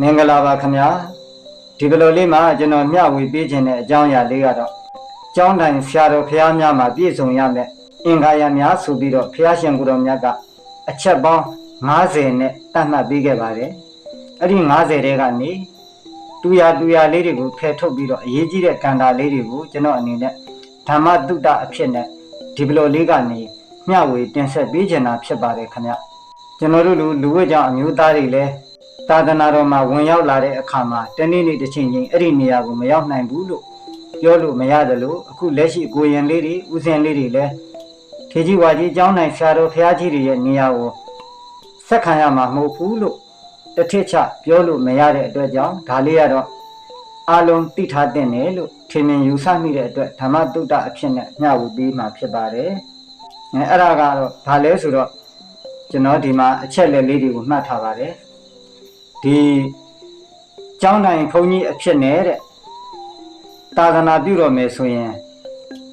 မင်္ဂလာပါခင်ဗျာဒီကလိုလေးမှာကျွန်တော်မျှဝေပေးခြင်းတဲ့အကြောင်းအရာလေးကတော့ကျောင်းတိုင်ဆရာတော်ဖះများမှာပြည့်စုံရမယ်အင်္ဂါရများဆိုပြီးတော့ဖះရှင်ကိုယ်တော်မြတ်ကအချက်ပေါင်း90နဲ့တတ်မှတ်ပေးခဲ့ပါတယ်အဲ့ဒီ90တဲကနေတူရတူရလေးတွေကိုဖယ်ထုတ်ပြီးတော့အရေးကြီးတဲ့ကန္တာလေးတွေကိုကျွန်တော်အနေနဲ့ဓမ္မတုတ္တအဖြစ်နဲ့ဒီဘလိုလေးကနေမျှဝေတင်ဆက်ပေးခြင်းတာဖြစ်ပါတယ်ခင်ဗျကျွန်တော်တို့လူလူဝတ်ကြောင့်အမျိုးသားတွေလည်း သာသနာတော်မှာဝင်ရောက်လာတဲ့အခါမှာတနေ့နေ့တစ်ချိန်ချင်းအဲ့ဒီနေရာကိုမရောက်နိုင်ဘူးလို့ပြောလို့မရတယ်လို့အခုလက်ရှိကိုရင်လေးတွေဥစဉ်လေးတွေလည်းထေကြီးဝါကြီးကျောင်းနိုင်ဆရာတော်ဖရာကြီးတွေရဲ့နေရာကိုဆက်ခံရမှာမဟုတ်ဘူးလို့တစ်ထစ်ချပြောလို့မရတဲ့အတွက်ကြောင့်ဒါလေးကတော့အလုံးသိထားတဲ့နယ်လို့ထင်မြင်ယူဆမိတဲ့အတွက်ဓမ္မတုတ္တအဖြစ်နဲ့မျှဝေပေးမှာဖြစ်ပါတယ်။အဲအဲ့ဒါကတော့ဘာလဲဆိုတော့ကျွန်တော်ဒီမှာအချက်လက်လေးတွေကိုမှတ်ထားပါတယ်။ ဒီကျောင်းတိုင်ဘုန်းကြီးအဖြစ်နဲ့တဲ့သာသနာပြုတော်မယ်ဆိုရင်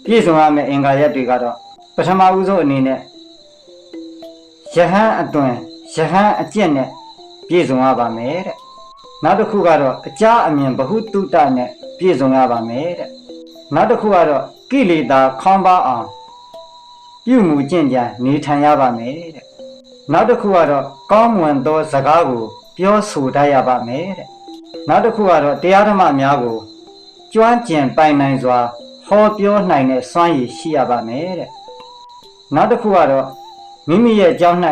ပြည့်စုံရမယ့်အင်္ဂါရက်တွေကတော့ပထမဦးဆုံးအနေနဲ့ယဟန်အတွင်ယဟန်အကျင့်နဲ့ပြည့်စုံရပါမယ်တဲ့နောက်တစ်ခုကတော့အကြအမြင်ဘဟုတုတ္တနဲ့ပြည့်စုံရပါမယ်တဲ့နောက်တစ်ခုကတော့ကိလေသာခေါင်းပါအောင်ပြုမှုကျင့်ကြံနေထိုင်ရပါမယ်တဲ့နောက်တစ်ခုကတော့ကောင်းမွန်သောစကားကို ပြောဆိုတတ်ရပါမယ်တဲ့နောက်တစ်ခုကတော့တရားဓမ္မများကိုကျွမ်းကျင်ပိုင်နိုင်စွာဟောပြောနိုင်တဲ့စွမ်းရည်ရှိရပါမယ်တဲ့နောက်တစ်ခုကတော့မိမိရဲ့ကြောင်း၌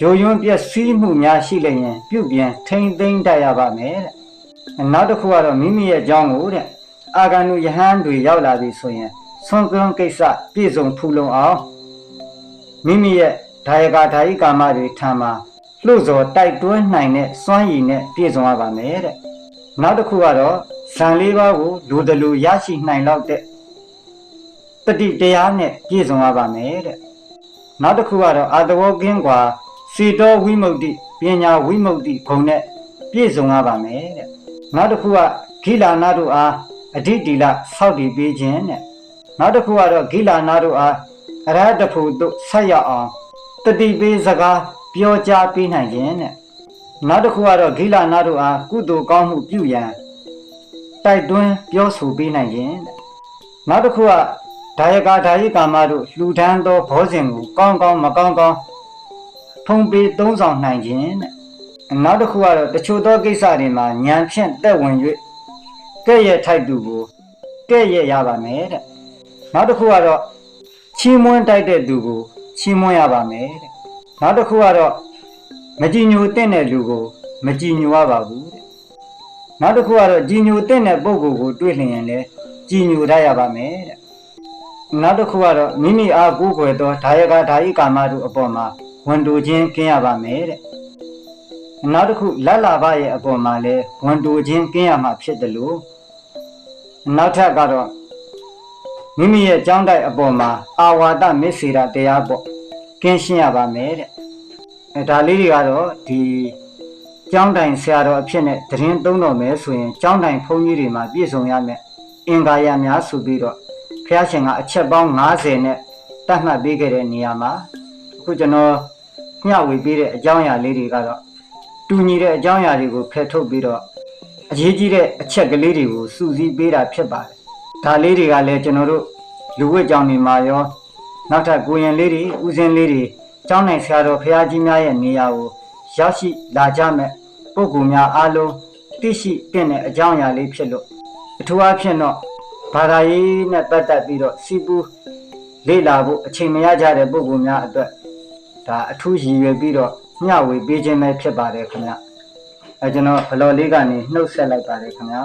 ယိုယွန်းပြည့်စည်မှုများရှိလျင်ပြုပြင်ထိမ့်သိမ့်တတ်ရပါမယ်တဲ့နောက်တစ်ခုကတော့မိမိရဲ့ကြောင်းကိုတဲ့အာဂန္တုယဟန်တွေရောက်လာပြီဆိုရင်ဆွန်ကွန်းကိစ္စပြည့်စုံဖူလုံအောင်မိမိရဲ့ဒါယကာဓာယိကာမတွေထံမှာ လှုပ်စော်တိုက်တွန်းနိုင်တဲ့စွမ်းရည်နဲ့ပြည့်စုံရပါမယ်တဲ့နောက်တစ်ခုကတော့ဇန်လေးပါးကိုလူတလူရရှိနိုင်လောက်တဲ့တတိတရားနဲ့ပြည့်စုံရပါမယ်တဲ့နောက်တစ်ခုကတော့အာတဝကင်းကွာစေတောဝိမု ക്തി ပညာဝိမု ക്തി ဂုံနဲ့ပြည့်စုံရပါမယ်တဲ့နောက်တစ်ခုကဂိလာနာတို့အားအဓိတိလဆောက်တည်ပေးခြင်းတဲ့နောက်တစ်ခုကတော့ဂိလာနာတို့အားအရဟတဖို့တို့ဆက်ရအောင်တတိပေးစကား ပြောကြားပေးနိုင်ခြင်းတဲ့နောက်တစ်ခုကတော့ဂိလာနာတို့အားကုသိုလ်ကောင်းမှုပြုရန်တိုက်တွန်းပြောဆိုပေးနိုင်ခြင်းတဲ့နောက်တစ်ခုကဒါယကာဒါယိကာမတို့လှူဒန်းသောဘောဇင်ကိုကောင်းကောင်းမကောင်းကောင်းထုံပေးသုံးဆောင်နိုင်ခြင်းတဲ့နောက်တစ်ခုကတော့တချို့သောကိစ္စတွေမှာဉာဏ်ဖြင့်တက်ဝင်၍ကဲ့ရဲ့ထိုက်သူကိုကဲ့ရဲ့ရပါမယ်တဲ့နောက်တစ်ခုကတော့ချီးမွမ်းတိုက်တဲ့သူကိုချီးမွမ်းရပါမယ်တဲ့ နောက်တစ်ခုကတော့မကြည်ညိုတဲ့တဲ့လူကိုမကြည်ညိုရပါဘူးတဲ့နောက်တစ်ခုကတော့ကြည်ညိုတဲ့တဲ့ပုဂ္ဂိုလ်ကိုတွေ့လျင်လည်းကြည်ညိုတတ်ရပါမယ်တဲ့နောက်တစ်ခုကတော့မိမိအားကိုးကွယ်သောဒါယကဒါယိကာမတို့အပေါ်မှာဝန်တိုခြင်းကင်းရပါမယ်တဲ့နောက်တစ်ခုလတ်လာဘရဲ့အပေါ်မှာလည်းဝန်တိုခြင်းကင်းရမှာဖြစ်တယ်လို့နောက်ထပ်ကတော့မိမိရဲ့ကြောင်းတိုက်အပေါ်မှာအာဝါဒမစ္စေရတရားပေါ့ ကင်းရှင်းရပါမယ်တဲ့အဲဒါလေးတွေကတော့ဒီကြောင်းတိုင်ဆရာတော်အဖြစ်နဲ့တရင်သုံးတော်မယ်ဆိုရင်ကြောင်းတိုင်ဘုန်းကြီးတွေမှာပြည့်စုံရမယ်အင်္ဂါရများဆိုပြီးတော့ဖះရှင်ကအချက်ပေါင်း90နဲ့တတ်မှတ်ပေးခဲ့တဲ့နေရာမှာအခုကျွန်တော်ညှဝေပေးတဲ့အကြောင်းအရာလေးတွေကတော့တူညီတဲ့အကြောင်းအရာတွေကိုဖယ်ထုတ်ပြီးတော့အရေးကြီးတဲ့အချက်ကလေးတွေကိုစူးစီးပေးတာဖြစ်ပါတယ်ဒါလေးတွေကလည်းကျွန်တော်တို့လူဝတ်ကြောင်တွေမှာရော နောက်ထပ်ကိုရင်လေးတွေဥစဉ်လေးတွေကျောင်းနိုင်ဆရာတော်ဖရာကြီးများရဲ့နေရာကိုရောက်ရှိလာကြမဲ့ပုဂ္ဂိုလ်များအားလုံးသိရှိတဲ့တဲ့အကြောင်းအရာလေးဖြစ်လို့အထူးအားဖြင့်တော့ဘာသာရေးနဲ့ပတ်သက်ပြီးတော့စီပူလေ့လာဖို့အချိန်မရကြတဲ့ပုဂ္ဂိုလ်များအတွက်ဒါအထူးရည်ရွယ်ပြီးတော့မျှဝေပေးခြင်းပဲဖြစ်ပါတယ်ခင်ဗျအဲကျွန်တော်ဘလော်လေးကနေနှုတ်ဆက်လိုက်ပါတယ်ခင်ဗျာ